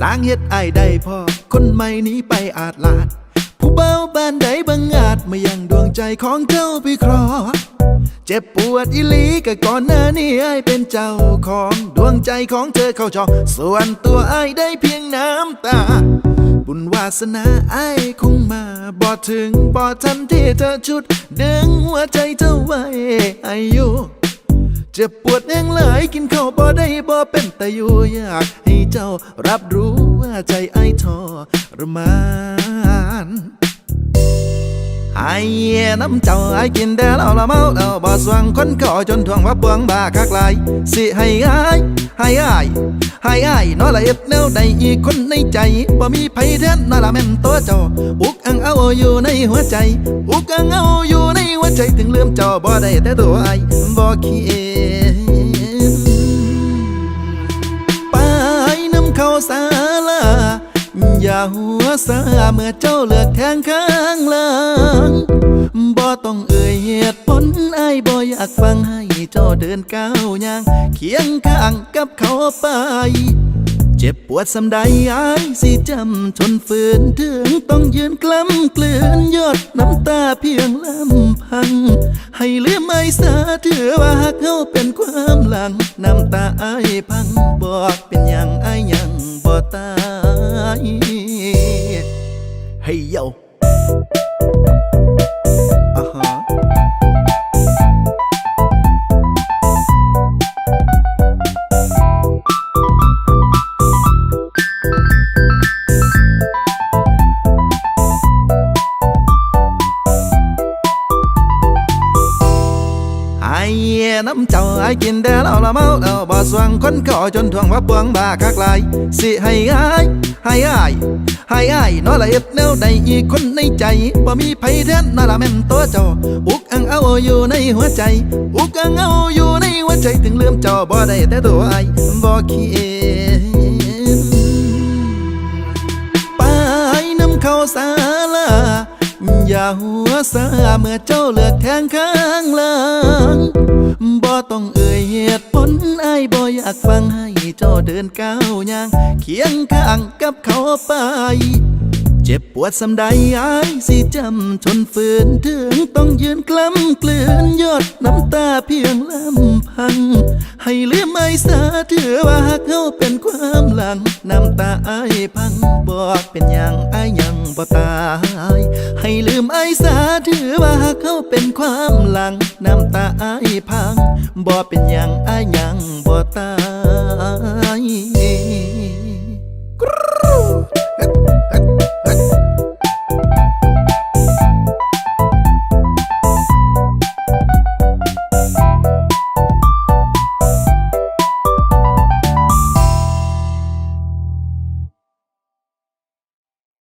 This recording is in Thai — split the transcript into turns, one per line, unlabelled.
พ่อได้พอ คนใหม่นี้ไปอาจลาด ผู้เบาบ้านใดบังอาจมายังดวงใจของเจ้าไปครอ เจ็บปวดอีหลีก็ก่อนหน้านี้ไอเป็นเจ้าของดวงใจของเธอเข้าจอ ส่วนตัวไอได้เพียงน้ำตา บุญวาสนาไอคงมาบอถึงบอทันที่เธอชุด ดึงหัวใจเธอไว้อายุ จ็บปวดแห้งหลายกินข้าวบ่ได้บ่เป็นแต่อยู่อยากให้เจ้ารับรู้ว่าใจไอ้ทรมาน ไอ้น้ำเจ้าไอ้กินแต่เหล้าละเมาแล้วบ่สวงคนขอจนทวงว่าเปลืองบาคักหลายสิให้อ้ายให้อ้ายให้อ้ายนอละเอ็ดแนวใดอีกคนในใจบ่มีไผแทนนอละแม่นตัวเจ้าอุกอังเอาอยู่ในหัวใจ อุกอังเอาอยู่ในหัวใจถึงลืมเจ้าบ่ได้แต่ตัวไอ้ายบ่คิดไปน้ำเข้าสา อย่าหัวซาเมื่อเจ้าเลือกแทงข้างหลังบ่ต้องเอ่ยเหตุผลไอ้บ่อยากฟังให้เจ้าเดินก้าวย่างเคียงข้างกับเขาไป เจ็บปวดสำใดไอายสิจำทนฝืนถึงต้องยืนกล้ำกลืนยอดน้ำตาเพียงลำพัง ให้ลืมไม่สาถือว่าหากเขาเป็นความหลัง น้ำตาไอายพังบอกเป็นอย่างไอายยังบ่ตาย ให้ น้ำเจ้าไอ้กินแต่เหล้าละเมาแล้วบ่สวงคนขอจนทวงว่าปวงบาคักหลายสิให้อ้ายให้อ้ายให้อ้ายน้อละเอ็ดแนวใดอีกคนในใจบ่มีไผแทนน้อละแม่นตัวเจ้าอุกอังเอาอยู่ในหัวใจ อุกอังเอาอยู่ในหัวใจถึงลืมเจ้าบ่ได้แต่ตัวไอ้บ่คิ อย่าหัวซาเมื่อเจ้าเลือกแทงข้างหลังบ่ต้องเอ่ยเหตุผลไอ้บ่อยากฟังให้เจ้าเดินก้าวย่าง เคียงข้างกับเขาไป เจ็บปวดสำใดไอายสิจำทนฝืนถึงต้องยืนกล้ำกลืนยอดน้ำตาเพียงลำพัง ให้ลืมไม่สาถือว่าหากเขาเป็นความหลัง น้ำตาไอายพังบอกเป็นอย่างไอายยังบ่ตา ให้ลืมไอ้สาถือว่าเขาเป็นความหลัง น้ำตาไอ้พังบ่เป็นอย่างอายยังบ่ตา